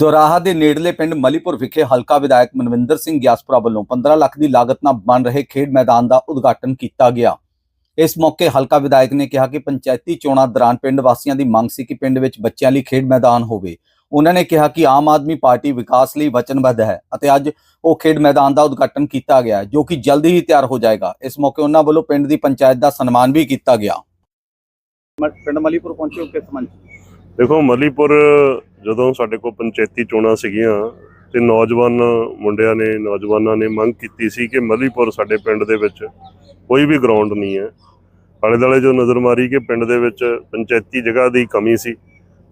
ਦੋਰਾਹਾ ਦੇ ਨੇੜਲੇ ਪਿੰਡ ਮਲੀਪੁਰ ਵਿਖੇ ਹਲਕਾ ਵਿਧਾਇਕ ਮਨਵਿੰਦਰ ਸਿੰਘ ਗਿਆਸਪੁਰਾ ਵੱਲੋਂ 15 ਲੱਖ ਦੀ ਲਾਗਤ ਨਾਲ ਬਣ ਰਹੇ ਖੇਡ ਮੈਦਾਨ ਦਾ ਉਦਘਾਟਨ ਕੀਤਾ ਗਿਆ। ਇਸ ਮੌਕੇ ਹਲਕਾ ਵਿਧਾਇਕ ਨੇ ਕਿਹਾ ਕਿ ਪੰਚਾਇਤੀ ਚੋਣਾਂ ਦੌਰਾਨ ਪਿੰਡ ਵਾਸੀਆਂ ਦੀ ਮੰਗ ਸੀ ਕਿ ਪਿੰਡ ਵਿੱਚ ਬੱਚਿਆਂ ਲਈ ਖੇਡ ਮੈਦਾਨ ਹੋਵੇ। ਉਹਨਾਂ ਨੇ ਕਿਹਾ ਕਿ ਆਮ ਆਦਮੀ ਪਾਰਟੀ ਵਿਕਾਸ ਲਈ ਵਚਨਬੱਧ ਹੈ ਅਤੇ ਅੱਜ ਉਹ ਖੇਡ ਮੈਦਾਨ ਦਾ ਉਦਘਾਟਨ ਕੀਤਾ ਗਿਆ ਜੋ ਕਿ ਜਲਦੀ ਹੀ ਤਿਆਰ ਹੋ ਜਾਏਗਾ। ਇਸ ਮੌਕੇ ਉਹਨਾਂ ਵੱਲੋਂ ਪਿੰਡ ਦੀ ਪੰਚਾਇਤ ਦਾ ਸਨਮਾਨ ਵੀ ਕੀਤਾ ਗਿਆ। ਪਿੰਡ ਮਲੀਪੁਰ ਪਹੁੰਚੇ ਹੋ ਕਿਸ ਸੰਬੰਧ 'ਚ? ਦੇਖੋ ਮਲੀਪੁਰ ਜਦੋਂ ਸਾਡੇ ਕੋਲ ਪੰਚਾਇਤੀ ਚੋਣਾਂ ਸੀਗੀਆਂ ਤੇ ਨੌਜਵਾਨ ਮੁੰਡਿਆਂ ਨੇ, ਨੌਜਵਾਨਾਂ ਨੇ ਮੰਗ ਕੀਤੀ ਸੀ ਕਿ ਮਲੀਪੁਰ ਸਾਡੇ ਪਿੰਡ ਦੇ ਵਿੱਚ ਕੋਈ ਵੀ ਗਰਾਊਂਡ ਨਹੀਂ ਹੈ। ਆਲੇ ਦੁਆਲੇ ਜੋ ਨਜ਼ਰ ਮਾਰੀ ਕਿ ਪਿੰਡ ਦੇ ਵਿੱਚ ਪੰਚਾਇਤੀ ਜਗ੍ਹਾ ਦੀ ਕਮੀ ਸੀ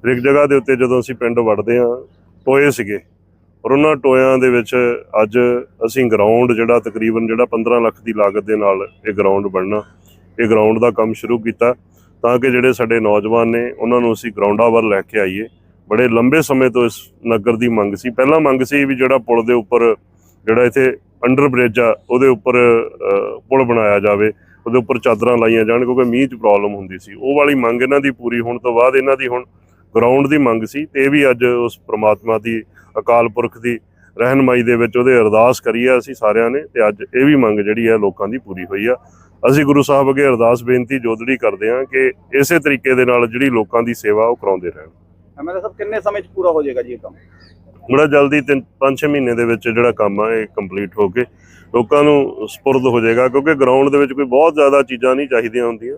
ਫਿਰ ਇੱਕ ਜਗ੍ਹਾ ਦੇ ਉੱਤੇ ਜਦੋਂ ਅਸੀਂ ਪਿੰਡ ਵੜਦੇ ਹਾਂ, ਟੋਏ ਸੀਗੇ। ਔਰ ਉਹਨਾਂ ਟੋਇਆਂ ਦੇ ਵਿੱਚ ਅੱਜ ਅਸੀਂ ਗਰਾਊਂਡ ਜਿਹੜਾ ਤਕਰੀਬਨ ਜਿਹੜਾ 15 ਲੱਖ ਦੀ ਲਾਗਤ ਦੇ ਨਾਲ ਇਹ ਗਰਾਊਂਡ ਬਣਨਾ, ਇਹ ਗਰਾਊਂਡ ਦਾ ਕੰਮ ਸ਼ੁਰੂ ਕੀਤਾ ਤਾਂ ਕਿ ਜਿਹੜੇ ਸਾਡੇ ਨੌਜਵਾਨ ਨੇ, ਉਹਨਾਂ ਨੂੰ ਅਸੀਂ ਗਰਾਊਂਡਾਂ ਵੱਲ ਲੈ ਕੇ ਆਈਏ। ਬੜੇ ਲੰਬੇ ਸਮੇਂ ਤੋਂ ਇਸ ਨਗਰ ਦੀ ਮੰਗ ਸੀ। ਪਹਿਲਾਂ ਮੰਗ ਸੀ ਵੀ ਜਿਹੜਾ ਪੁਲ ਦੇ ਉੱਪਰ ਜਿਹੜਾ ਇੱਥੇ ਅੰਡਰ ਬ੍ਰਿਜ ਆ, ਉਹਦੇ ਉੱਪਰ ਪੁਲ ਬਣਾਇਆ ਜਾਵੇ, ਉਹਦੇ ਉੱਪਰ ਚਾਦਰਾਂ ਲਾਈਆਂ ਜਾਣ ਕਿਉਂਕਿ ਮੀਂਹ 'ਚ ਪ੍ਰੋਬਲਮ ਹੁੰਦੀ ਸੀ। ਉਹ ਵਾਲੀ ਮੰਗ ਇਹਨਾਂ ਦੀ ਪੂਰੀ ਹੋਣ ਤੋਂ ਬਾਅਦ ਇਹਨਾਂ ਦੀ ਹੁਣ ਗਰਾਊਂਡ ਦੀ ਮੰਗ ਸੀ ਤੇ ਇਹ ਵੀ ਅੱਜ ਉਸ ਪ੍ਰਮਾਤਮਾ ਦੀ, ਅਕਾਲ ਪੁਰਖ ਦੀ ਰਹਿਨਮਾਈ ਦੇ ਵਿੱਚ ਉਹਦੇ ਅਰਦਾਸ ਕਰੀ ਆ ਅਸੀਂ ਸਾਰਿਆਂ ਨੇ ਤੇ ਅੱਜ ਇਹ ਵੀ ਮੰਗ ਜਿਹੜੀ ਹੈ ਲੋਕਾਂ ਦੀ ਪੂਰੀ ਹੋਈ ਆ। ਅਸੀਂ ਗੁਰੂ ਸਾਹਿਬ ਅੱਗੇ ਅਰਦਾਸ ਬੇਨਤੀ ਜੋਦੜੀ ਕਰਦੇ ਹਾਂ ਕਿ ਇਸੇ ਤਰੀਕੇ ਦੇ ਨਾਲ ਜਿਹੜੀ ਲੋਕਾਂ ਦੀ ਸੇਵਾ ਉਹ ਕਰਾਉਂਦੇ ਰਹਿਣ। ਐਮਐਲਏ ਸਾਹਿਬ, ਕਿੰਨੇ ਸਮੇਂ 'ਚ ਪੂਰਾ ਹੋ ਜਾਏਗਾ ਜੀ ਇਹ ਕੰਮ? ਬੜਾ ਜਲਦੀ 5-6 ਮਹੀਨੇ ਦੇ ਵਿੱਚ ਜਿਹੜਾ ਕੰਮ ਆ, ਇਹ ਕੰਪਲੀਟ ਹੋ ਕੇ ਲੋਕਾਂ ਨੂੰ ਸਪੁਰਦ ਹੋ ਜਾਏਗਾ, ਕਿਉਂਕਿ ਗਰਾਊਂਡ ਦੇ ਵਿੱਚ ਕੋਈ ਬਹੁਤ ਜ਼ਿਆਦਾ ਚੀਜ਼ਾਂ ਨਹੀਂ ਚਾਹੀਦੀਆਂ ਹੁੰਦੀਆਂ।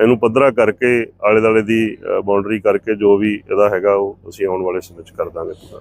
ਇਹਨੂੰ ਪੱਧਰਾ ਕਰਕੇ ਆਲੇ ਦਾਲੇ ਦੀ ਬਾਉਂਡਰੀ ਕਰਕੇ ਜੋ ਵੀ ਇਹਦਾ ਹੈਗਾ, ਉਹ ਅਸੀਂ ਆਉਣ ਵਾਲੇ ਸਮੇਂ 'ਚ ਕਰ ਦਾਂਗੇ। ਪੂਰਾ